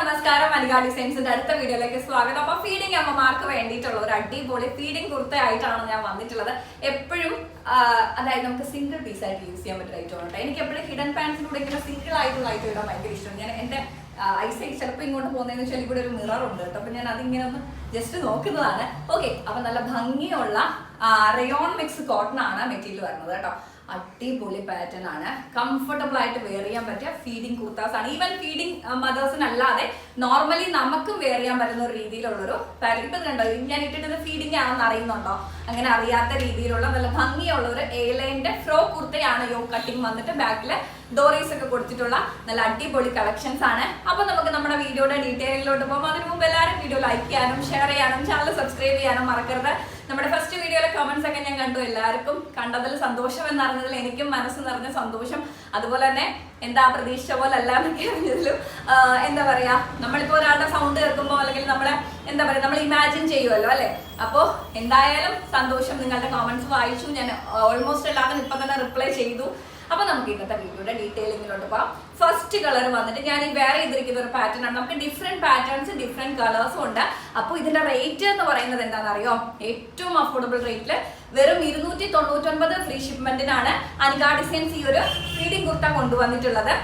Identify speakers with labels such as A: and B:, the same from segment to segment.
A: നമസ്കാരം മലയാളി സയൻസിന്റെ അടുത്ത വീഡിയോയിലേക്ക് സ്വാഗതം. അപ്പൊ ഫീഡിംഗ് അമ്മമാർക്ക് വേണ്ടിയിട്ടുള്ള ഒരു അടിപൊളി ഫീഡിംഗ് കുർത്തയായിട്ടാണ് ഞാൻ വന്നിട്ടുള്ളത്. എപ്പോഴും അതായത് നമുക്ക് സിംഗിൾ പീസ് ആയിട്ട് യൂസ് ചെയ്യാൻ പറ്റുന്ന ഐറ്റം ഉണ്ട് എനിക്ക് എപ്പോഴും ഹിഡൻ പാൻസിലൂടെ ഇങ്ങനെ സിംഗിൾ ആയിട്ടുള്ള ഐറ്റം ഇടാൻ ഭയങ്കര ഇഷ്ടമാണ്. ഞാൻ എന്റെ ഐസൈറ്റ് ചിലപ്പോൾ ഇങ്ങോട്ട് പോകുന്നതെന്ന് വെച്ചാൽ ഇവിടെ ഒരു മിറർ ഉണ്ട് കേട്ടോ. അപ്പൊ ഞാൻ അതിങ്ങനെ ഒന്ന് ജസ്റ്റ് നോക്കുന്നതാണ്. ഓക്കെ അപ്പൊ നല്ല ഭംഗിയുള്ള റയോൺ മിക്സ് കോട്ടൺ ആണ് മെറ്റീരിയൽ വരുന്നത് കേട്ടോ. അടിപൊളി പാറ്റേൺ ആണ്. കംഫർട്ടബിൾ ആയിട്ട് വെയർ ചെയ്യാൻ പറ്റിയ ഫീഡിംഗ് കുർത്താസ് ആണ്. ഈവൻ ഫീഡിംഗ് മദേഴ്സിന് അല്ലാതെ നോർമലി നമുക്കും വെയർ ചെയ്യാൻ പറ്റുന്ന ഒരു രീതിയിലുള്ളൊരു പാറ്റേൺ ഇപ്പൊ കണ്ടോ? ഞാൻ ഇട്ടിട്ടത് ഫീഡിംഗ് ആണെന്ന് അറിയുന്നുണ്ടോ? അങ്ങനെ അറിയാത്ത രീതിയിലുള്ള നല്ല ഭംഗിയുള്ള ഒരു എയർലൈന്റെ ഫ്രോ കുർത്തയാണ് യോ കട്ടിങ് വന്നിട്ട് ബാക്കിൽ ഡോറീസ് ഒക്കെ കൊടുത്തിട്ടുള്ള നല്ല അടിപൊളി കളക്ഷൻസ് ആണ്. അപ്പൊ നമുക്ക് നമ്മുടെ വീഡിയോയുടെ ഡീറ്റെയിലോട്ട് പോകുമ്പോൾ അതിന് മുമ്പ് എല്ലാവരും വീഡിയോ ലൈക്ക് ചെയ്യാനും ഷെയർ ചെയ്യാനും ചാനൽ സബ്സ്ക്രൈബ് ചെയ്യാനും മറക്കരുത്. നമ്മുടെ ഫസ്റ്റ് വീഡിയോയിലെ കമന്റ്സ് ഒക്കെ ഞാൻ കണ്ടു. എല്ലാവർക്കും കണ്ടതിൽ സന്തോഷം എന്നറിഞ്ഞതിൽ എനിക്കും മനസ്സ് നിറഞ്ഞ സന്തോഷം. അതുപോലെ തന്നെ എന്താ പ്രതീക്ഷിച്ച പോലെ അല്ല എന്നൊക്കെ അറിഞ്ഞതിലും എന്താ പറയാ നമ്മളിപ്പോ ഒരാളുടെ സൗണ്ട് കേൾക്കുമ്പോൾ അല്ലെങ്കിൽ നമ്മളെ എന്താ പറയാ നമ്മൾ ഇമാജിൻ ചെയ്യുമല്ലോ അല്ലെ? അപ്പോ എന്തായാലും സന്തോഷം. നിങ്ങളുടെ കമന്റ്സ് വായിച്ചു. ഞാൻ ഓൾമോസ്റ്റ് എല്ലാവരും ഇപ്പൊ തന്നെ റിപ്ലൈ ചെയ്തു. അപ്പൊ നമുക്ക് ഇന്നത്തെ വീഡിയോയുടെ ഡീറ്റെയിലിങ്ങിലോട്ട് പോവാം. ഫസ്റ്റ് കളർ വന്നിട്ട് ഞാൻ ഈ വേറെ ചെയ്തിരിക്കുന്ന ഒരു പാറ്റേൺ ആണ്. നമുക്ക് ഡിഫറെന്റ് പാറ്റേൺസ് ഡിഫറെന്റ് കളേഴ്സും ഉണ്ട്. അപ്പോൾ ഇതിന്റെ റേറ്റ് എന്ന് പറയുന്നത് എന്താണെന്നറിയോ? ഏറ്റവും അഫോർഡബിൾ റേറ്റിൽ വെറും ഇരുന്നൂറ്റി തൊണ്ണൂറ്റൊൻപത് ഫ്രീ ഷിപ്മെന്റിനാണ് അനികാ ഡിസൈൻസ് ഈ ഒരു ഫീഡിംഗ് കുർത്ത കൊണ്ടുവന്നിട്ടുള്ളത്.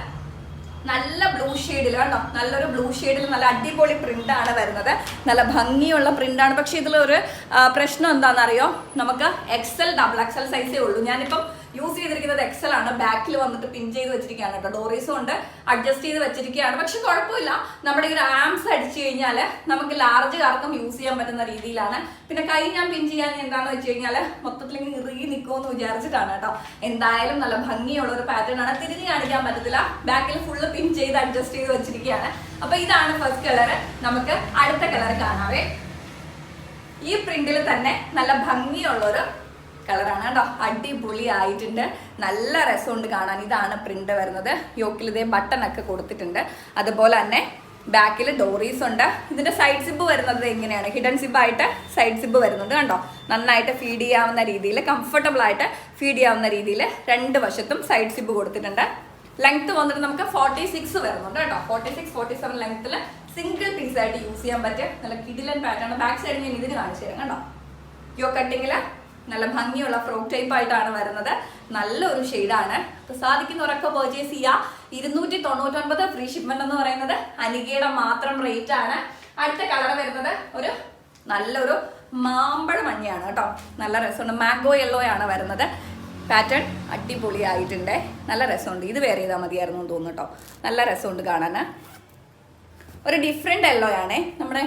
A: നല്ല ബ്ലൂ ഷെയ്ഡിൽ കണ്ടോ? നല്ലൊരു ബ്ലൂ ഷെയ്ഡിൽ നല്ല അടിപൊളി പ്രിന്റ് ആണ് വരുന്നത്. നല്ല ഭംഗിയുള്ള പ്രിന്റ് ആണ്. പക്ഷെ ഇതിലൊരു പ്രശ്നം എന്താണെന്നറിയോ? നമുക്ക് എക്സൽ ഡബിൾ എക്സൽ സൈസേ ഉള്ളൂ. ഞാനിപ്പം യൂസ് ചെയ്തിരിക്കുന്നത് എക്സൽ ആണ്. ബാക്കിൽ വന്നിട്ട് പിൻ ചെയ്ത് വെച്ചിരിക്കുകയാണ് കേട്ടോ. ഡോറീസും ഉണ്ട്. അഡ്ജസ്റ്റ് ചെയ്ത് വെച്ചിരിക്കുകയാണ്. പക്ഷെ കുഴപ്പമില്ല. നമ്മുടെ ഈ ആംസ് അടിച്ചു കഴിഞ്ഞാൽ നമുക്ക് ലാർജ് കാർക്കും യൂസ് ചെയ്യാൻ പറ്റുന്ന രീതിയിലാണ്. പിന്നെ കൈ ഞാൻ പിൻ ചെയ്യാൻ എന്താണെന്ന് വെച്ച് കഴിഞ്ഞാൽ മൊത്തത്തിൽ ഇറുകി നിൽക്കുമെന്ന് വിചാരിച്ചിട്ടാണ് കേട്ടോ. എന്തായാലും നല്ല ഭംഗിയുള്ള ഒരു പാറ്റേൺ ആണ്. തിരിഞ്ഞ് കാണിക്കാൻ പറ്റത്തില്ല. ബാക്കിൽ ഫുള്ള് പിൻ ചെയ്ത് അഡ്ജസ്റ്റ് ചെയ്ത് വെച്ചിരിക്കുകയാണ്. അപ്പൊ ഇതാണ് ഫസ്റ്റ് കളർ നമുക്ക് അടുത്ത കളർ കാണാവേ. ഈ പ്രിന്റിൽ തന്നെ നല്ല ഭംഗിയുള്ള ഒരു കളറാണ് കേട്ടോ. അടിപൊളി ആയിട്ടുണ്ട് നല്ല രസമുണ്ട് കാണാൻ. ഇതാണ് പ്രിന്റ് വരുന്നത്. യോക്കിൽ ഇതേ ബട്ടൺ ഒക്കെ കൊടുത്തിട്ടുണ്ട്. അതുപോലെ തന്നെ ബാക്കിൽ ഡോറീസ് ഉണ്ട്. ഇതിന്റെ സൈഡ് സിബ് വരുന്നത് എങ്ങനെയാണ്? ഹിഡൻ സിബ് ആയിട്ട് സൈഡ് സിബ് വരുന്നുണ്ട് കണ്ടോ? നന്നായിട്ട് ഫീഡ് ചെയ്യാവുന്ന രീതിയിൽ കംഫർട്ടബിൾ ആയിട്ട് ഫീഡ് ചെയ്യാവുന്ന രീതിയിൽ രണ്ട് വശത്തും സൈഡ് സിബ് കൊടുത്തിട്ടുണ്ട്. ലെങ്ത് വന്നിട്ട് നമുക്ക് ഫോർട്ടി സിക്സ് വരുന്നുണ്ട് കേട്ടോ. ഫോർട്ടി സിക്സ് ഫോർട്ടി സെവൻ ലെങ്ത്തിൽ സിംഗിൾ പീസ് ആയിട്ട് യൂസ് ചെയ്യാൻ പറ്റിയ നല്ല കിഡിലൻ പാറ്റേൺ ബാക്ക് സൈഡ് ഞാൻ ഇതിന് കാണിച്ചു തരാം കണ്ടോ? യോ കട്ടിങ്ങിൽ നല്ല ഭംഗിയുള്ള ഫ്രോക്ക് ടൈപ്പ് ആയിട്ടാണ് വരുന്നത്. നല്ലൊരു ഷെയ്ഡാണ് അപ്പൊ സാധിക്കുന്നവരൊക്കെ പർച്ചേസ് ചെയ്യാം. ഇരുന്നൂറ്റി തൊണ്ണൂറ്റൊൻപത് ഫ്രീ ഷിപ്മെന്റ് എന്ന് പറയുന്നത് അനികയുടെ മാത്രം റേറ്റ് ആണ്. അടുത്ത കളർ വരുന്നത് ഒരു നല്ലൊരു മാമ്പഴ മഞ്ഞയാണ് കേട്ടോ. നല്ല രസമുണ്ട്. മാംഗോ യെല്ലോ ആണ് വരുന്നത്. പാറ്റേൺ അടിപൊളിയായിട്ടുണ്ട്. നല്ല രസമുണ്ട്. ഇത് വേറെ ചെയ്താൽ മതിയായിരുന്നു എന്ന് തോന്നുന്നു കേട്ടോ. നല്ല രസമുണ്ട് കാണാൻ ഒരു ഡിഫറെന്റ് യെല്ലോ ആണേ. നമ്മുടെ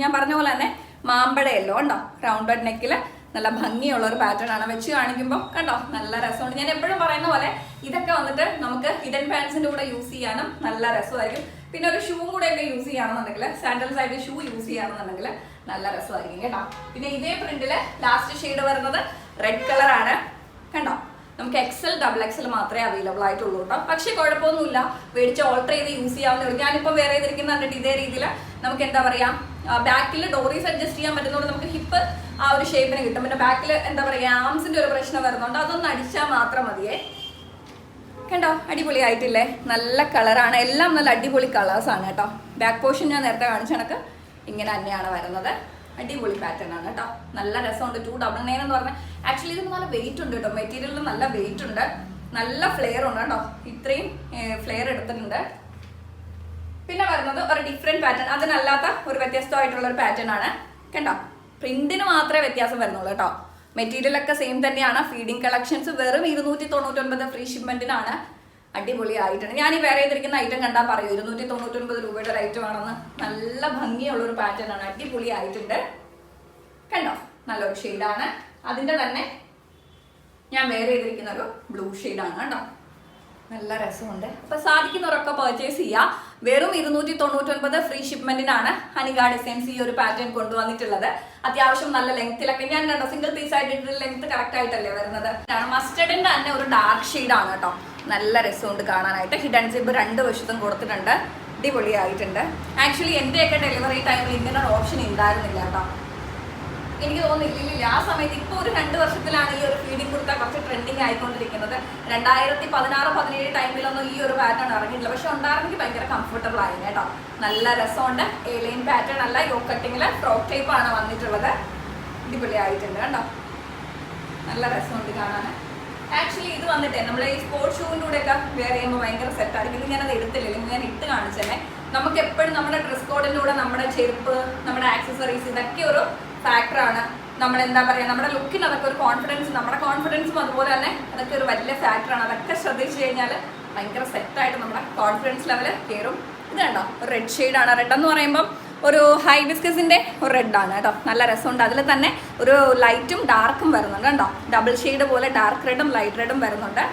A: ഞാൻ പറഞ്ഞ പോലെ തന്നെ മാമ്പഴ യെല്ലോ ഉണ്ടോ? റൗണ്ട് നെക്കിൽ നല്ല ഭംഗിയുള്ള ഒരു പാറ്റേൺ ആണ് വെച്ച് കാണിക്കുമ്പോൾ കണ്ടോ? നല്ല രസമുണ്ട്. ഞാൻ എപ്പോഴും പറയുന്ന പോലെ ഇതൊക്കെ വന്നിട്ട് നമുക്ക് ഹിഡൻ പാൻസിന്റെ കൂടെ യൂസ് ചെയ്യാനും നല്ല രസമായിരിക്കും. പിന്നെ ഒരു ഷൂ കൂടെ ഒക്കെ യൂസ് ചെയ്യുകയാണെന്നുണ്ടെങ്കിൽ സാൻഡൽസ് ആയിട്ട് ഷൂ യൂസ് ചെയ്യുകയാണെന്നുണ്ടെങ്കിൽ നല്ല രസമായിരിക്കും കേട്ടോ. പിന്നെ ഇതേ പ്രിന്റിൽ ലാസ്റ്റ് ഷെയ്ഡ് വരുന്നത് റെഡ് കളറാണ് കണ്ടോ? നമുക്ക് എക്സൽ ഡബിൾ എക്സൽ മാത്രമേ അവൈലബിൾ ആയിട്ടുള്ളൂ കേട്ടോ. പക്ഷെ കുഴപ്പമൊന്നുമില്ല. മേടിച്ച് ഓൾട്ടർ ചെയ്ത് യൂസ് ചെയ്യാവുന്നേ ചെയ്യാവുന്ന ഞാനിപ്പോൾ വേറെ ചെയ്തിരിക്കുന്ന കണ്ടിട്ട് ഇതേ രീതിയിൽ നമുക്ക് എന്താ പറയാ? ബാക്കിൽ ഡോറീസ് അഡ്ജസ്റ്റ് ചെയ്യാൻ പറ്റുന്നതുകൊണ്ട് നമുക്ക് ഹിപ്പ് ആ ഒരു ഷേപ്പിന് കിട്ടും. പിന്നെ ബാക്കിൽ എന്താ പറയുക ആംസിന്റെ ഒരു പ്രശ്നം വരുന്നുണ്ട്. അതൊന്ന് അടിച്ചാൽ മാത്രം മതിയേ. കണ്ടോ? അടിപൊളി ആയിട്ടില്ലേ നല്ല കളറാണ് എല്ലാം നല്ല അടിപൊളി കളേഴ്സ് ആണ് കേട്ടോ. ബാക്ക് പോർഷൻ ഞാൻ നേരത്തെ കാണിച്ച കണക്ക് ഇങ്ങനെ തന്നെയാണ് വരുന്നത്. അടിപൊളി പാറ്റേൺ ആണ് കേട്ടോ. നല്ല രസമുണ്ട്. ടു ഡബിൾ നയൻ എന്ന് പറഞ്ഞാൽ ആക്ച്വലി ഇതിന് നല്ല വെയിറ്റ് ഉണ്ട് കേട്ടോ. മെറ്റീരിയലിന് നല്ല വെയിറ്റ് ഉണ്ട്. നല്ല ഫ്ലെയർ ഉണ്ട് കേട്ടോ. ഇത്രയും ഫ്ലെയർ എടുത്തിട്ടുണ്ട്. പിന്നെ വരുന്നത് ഒരു ഡിഫറെന്റ് പാറ്റേൺ അതിനല്ലാത്ത ഒരു വ്യത്യസ്തമായിട്ടുള്ള ഒരു പാറ്റേൺ ആണ്. കണ്ടോ? പ്രിന്റിന് മാത്രമേ വ്യത്യാസം വരുന്നുള്ളൂ കേട്ടോ. മെറ്റീരിയൽ ഒക്കെ സെയിം തന്നെയാണ്. ഫീഡിംഗ് കളക്ഷൻസ് വെറും ഇരുന്നൂറ്റി തൊണ്ണൂറ്റൊൻപത് ഫ്രീ ഷിപ്മെന്റിനാണ് അടിപൊളി ആയിട്ടുണ്ട് ഞാൻ ഈ വേറെ ചെയ്തിരിക്കുന്ന ഐറ്റം കണ്ടാൽ പറയൂ. ഇരുന്നൂറ്റി തൊണ്ണൂറ്റൊൻപത് രൂപയുടെ ഒരു ഐറ്റം ആണെന്ന് നല്ല ഭംഗിയുള്ള ഒരു പാറ്റേൺ ആണ്. അടിപൊളി ആയിട്ടുണ്ട് കണ്ടോ? നല്ലൊരു ഷെയ്ഡാണ് അതിന്റെ തന്നെ ഞാൻ വേറെ ചെയ്തിരിക്കുന്ന ഒരു ബ്ലൂ ഷെയ്ഡാണ് കേട്ടോ. നല്ല രസമുണ്ട്. അപ്പൊ സാധിക്കുന്നവരൊക്കെ പർച്ചേസ് ചെയ്യാം. വെറും ഇരുന്നൂറ്റി തൊണ്ണൂറ്റൊൻപത് ഫ്രീ ഷിപ്മെന്റിനാണ് ഹനിക ഡിസൈൻസ് ഈ ഒരു പാറ്റേൺ കൊണ്ടുവന്നിട്ടുള്ളത്. അത്യാവശ്യം നല്ല ലെങ്ത്തിലൊക്കെ ഞാൻ കണ്ടോ സിംഗിൾ പീസ് ആയിട്ട് ലെങ്ത് കറക്റ്റ് ആയിട്ടല്ലേ വരുന്നത്? മസ്റ്റർഡിന്റെ തന്നെ ഒരു ഡാർക്ക് ആണ് കേട്ടോ. നല്ല രസമുണ്ട് കാണാനായിട്ട്. ഹിഡൻ സിബ് രണ്ട് വശത്തും കൊടുത്തിട്ടുണ്ട്. അടിപൊളിയായിട്ടുണ്ട്. ആക്ച്വലി എന്റെയൊക്കെ ഡെലിവറി ടൈമിൽ ഇങ്ങനെ ഒരു ഓപ്ഷൻ ഉണ്ടായിരുന്നില്ല കേട്ടോ. എനിക്ക് തോന്നുന്നില്ല ആ സമയത്ത് ഇപ്പോൾ ഒരു രണ്ട് വർഷത്തിലാണ് ഈ ഒരു ഫീഡിംഗ് കുർത്ത കുറച്ച് ട്രെൻഡിങ് ആയിക്കൊണ്ടിരിക്കുന്നത്. രണ്ടായിരത്തി പതിനാറ് പതിനേഴ് ടൈമിലൊന്നും ഈ ഒരു പാറ്റേൺ ഇറങ്ങിയിട്ടില്ല. പക്ഷെ ഉണ്ടായിരുന്നെങ്കിൽ ഭയങ്കര കംഫർട്ടബിൾ ആയിരുന്നു കേട്ടോ. നല്ല രസമുണ്ട്. ഏലൈൻ പാറ്റേൺ അല്ല യോ കട്ടിങ്ങിൽ ഫ്രോക്ക് ടൈപ്പ് ആണ് വന്നിട്ടുള്ളത്. അടിപൊളിയായിട്ടുണ്ട് കേട്ടോ. നല്ല രസമുണ്ട് കാണാൻ ആക്ച്വലി ഇത് വന്നിട്ടേ നമ്മളെ ഈ സ്പോർട്സ് ഷൂവിന്റെ കൂടെ ഒക്കെ വെയർ ചെയ്യുമ്പോൾ ഭയങ്കര സെറ്റ് ആയിരിക്കും. ഇത് ഞാനത് എടുത്തില്ല അല്ലെങ്കിൽ ഞാൻ ഇട്ട് കാണിച്ചേ നമുക്ക് എപ്പോഴും നമ്മുടെ ഡ്രസ് കോഡിന്റെ കൂടെ നമ്മുടെ ചെരുപ്പ് നമ്മുടെ ആക്സസറീസ് ഇതൊക്കെ ഒരു ഫാക്ടറാണ് നമ്മൾ എന്താ പറയുക നമ്മുടെ ലുക്കിന് അതൊക്കെ ഒരു കോൺഫിഡൻസ് നമ്മുടെ കോൺഫിഡൻസും അതുപോലെ തന്നെ അതൊക്കെ ഒരു വലിയ ഫാക്ടറാണ് അതൊക്കെ ശ്രദ്ധിച്ചു കഴിഞ്ഞാൽ ഭയങ്കര സെറ്റായിട്ട് നമ്മുടെ കോൺഫിഡൻസ് ലെവൽ കയറും. ഇത് കണ്ടോ? ഒരു റെഡ് ഷെയ്ഡാണ് റെഡ് എന്ന് പറയുമ്പം ഒരു ഹൈ ബിസ്കസിന്റെ ഒരു റെഡാണ് കേട്ടോ. നല്ല രസമുണ്ട്. അതിൽ തന്നെ ഒരു ലൈറ്റും ഡാർക്കും വരുന്നുണ്ട് കേട്ടോ ഡബിൾ ഷെയ്ഡ് പോലെ ഡാർക്ക് റെഡും ലൈറ്റ് റെഡും വരുന്നുണ്ട്.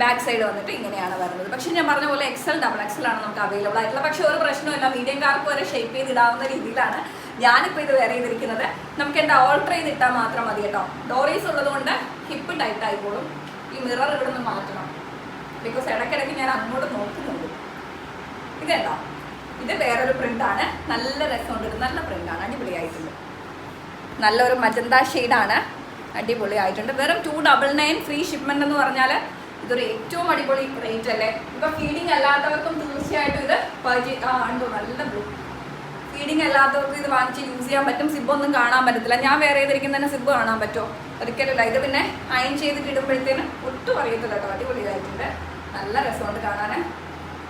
A: ബാക്ക് സൈഡ് വന്നിട്ട് ഇങ്ങനെയാണ് വരുന്നത്. പക്ഷേ ഞാൻ പറഞ്ഞ പോലെ എക്സൽ ഡബിൾ എക്സൽ ആണ് നമുക്ക് അവൈലബിൾ ആയിട്ടുള്ളത്. പക്ഷേ ഒരു പ്രശ്നമില്ല മീഡിയംകാർക്ക് വരെ ഷേപ്പ് ചെയ്ത് ഇടാവുന്ന രീതിയിലാണ് ഞാനിപ്പോൾ ഇത് വേറെ ചെയ്തിരിക്കുന്നത്. നമുക്ക് എന്താ ഓൾട്ടർ ചെയ്ത് ഇട്ടാൽ മാത്രം മതി കേട്ടോ. ഡോറീസ് ഉള്ളത് കൊണ്ട് ഹിപ്പ് ടൈറ്റ് ആയിക്കോളും. ഈ മിറർ ഇവിടെ നിന്ന് മാറ്റണം. ബിക്കോസ് ഇടയ്ക്കിടയ്ക്ക് ഞാൻ അങ്ങോട്ട് നോക്കുന്നുണ്ട്. ഇതെന്താ ഇത് വേറൊരു പ്രിന്റാണ് നല്ല രസമുണ്ട്. നല്ല പ്രിന്റാണ് അടിപൊളിയായിട്ടുണ്ട്. നല്ലൊരു മജന്ത ഷെയ്ഡാണ് അടിപൊളിയായിട്ടുണ്ട്. വെറും two double nine free shipment എന്ന് പറഞ്ഞാൽ ഇതൊരു ഏറ്റവും അടിപൊളി റേറ്റ് അല്ലേ? ഇപ്പൊ ഫീഡിങ് അല്ലാത്തവർക്കും തീർച്ചയായിട്ടും ഇത് പർച്ചേസ് ആ ഉണ്ടോ? നല്ല ബ്ലൂ ഫീഡിങ് അല്ലാത്തവർക്ക് ഇത് വാങ്ങിച്ച് യൂസ് ചെയ്യാൻ പറ്റും. സിബ് ഒന്നും കാണാൻ പറ്റത്തില്ല. ഞാൻ വേറെ ചെയ്തിരിക്കുന്നതിന് സിബ് കാണാൻ പറ്റുമോ? ഒരിക്കലുമില്ല ഇത് പിന്നെ അയൺ ചെയ്തിട്ട് ഇടുമ്പോഴത്തേന് ഒട്ടും അറിയത്തില്ല കേട്ടോ. അടിപൊളിയായിട്ടുണ്ട്. നല്ല രസമുണ്ട് കാണാൻ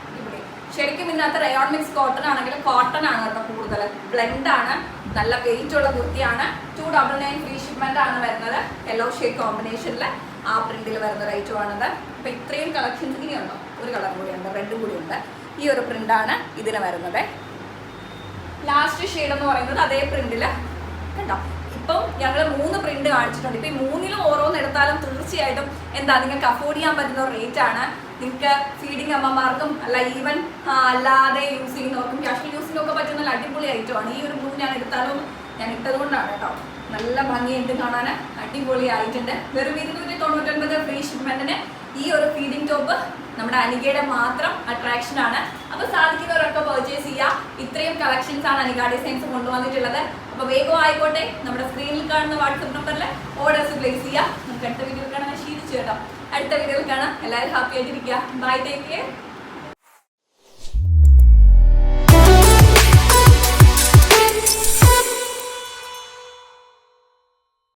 A: അടിപൊളി. ശരിക്കും ഇതിനകത്ത് റയോൺ മിക്സ് കോട്ടൺ ആണെങ്കിൽ കോട്ടൺ ആണ് കേട്ടോ കൂടുതൽ. ബ്ലെൻഡ് ആണ്. നല്ല വെയിറ്റ് ഉള്ള കുർത്തിയാണ്. Two double nine free shipment ആണ് വരുന്നത്. യെല്ലോ ഷെയ്ഡ് കോമ്പിനേഷനിൽ ആ പ്രിന്റിൽ വരുന്ന റേറ്റും ആണത്. അപ്പൊ ഇത്രയും കളക്ഷൻസ് ഇനിയുണ്ടോ? ഒരു കളർ കൂടി ഉണ്ട്. കൂടിയുണ്ട് കൂടി ഉണ്ട്. ഈ ഒരു പ്രിന്റാണ് ഇതിന് വരുന്നത്. ലാസ്റ്റ് ഷെയ്ഡ് എന്ന് പറയുന്നത് അതേ പ്രിന്റിൽ കണ്ടോ? ഇപ്പം ഞങ്ങൾ മൂന്ന് പ്രിന്റ് കാണിച്ചിട്ടുണ്ട്. ഇപ്പൊ ഈ മൂന്നിലും ഓരോന്ന് എടുത്താലും തീർച്ചയായിട്ടും എന്താ നിങ്ങൾക്ക് അഫോർഡ് ചെയ്യാൻ പറ്റുന്ന റേറ്റ് ആണ്. നിങ്ങൾക്ക് ഫീഡിങ് അമ്മമാർക്കും അല്ല ഈവൻ അല്ലാതെ യൂസ് ചെയ്യുന്നവർക്കും ക്യാഷ്വൽ യൂസിനൊക്കെ പറ്റുന്ന നല്ല അടിപൊളി ഐറ്റം ആണ്. ഈ ഒരു ബ്ലൂ ഞാൻ എടുത്താലും ഞാൻ ഇട്ടതുകൊണ്ടാണ് കേട്ടോ. നല്ല ഭംഗിയുണ്ട് കാണാൻ അടിപൊളി ആയിട്ടുണ്ട്. വെറും ഇരുന്നൂറ്റി തൊണ്ണൂറ്റൊൻപത് ഫ്രീ ഷിപ്മെന്റിന് ഈ ഒരു ഫീഡിംഗ് ടോപ്പ് നമ്മുടെ അനികയുടെ മാത്രം അട്രാക്ഷൻ ആണ്. അപ്പൊ സാധിക്കുന്നവരൊക്കെ പർച്ചേസ് ചെയ്യാം. ഇത്രയും കളക്ഷൻസ് ആണ് അനിക ഡിസൈൻസ് കൊണ്ടുവന്നിട്ടുള്ളത്. അപ്പൊ വേഗം ആയിക്കോട്ടെ. നമ്മുടെ സ്ക്രീനിൽ കാണുന്ന വാട്സപ്പ് നമ്പറിൽ ഓർഡേഴ്സ് പ്ലേസ് ചെയ്യാം. നമുക്ക് അടുത്ത വീഡിയോയിൽ കാണാൻ ശീലിച്ചു കേട്ടോ. അടുത്ത വീഡിയോയിൽ കാണാം. എല്ലാവരും ഹാപ്പി ആയിട്ടിരിക്കുക. Bye take care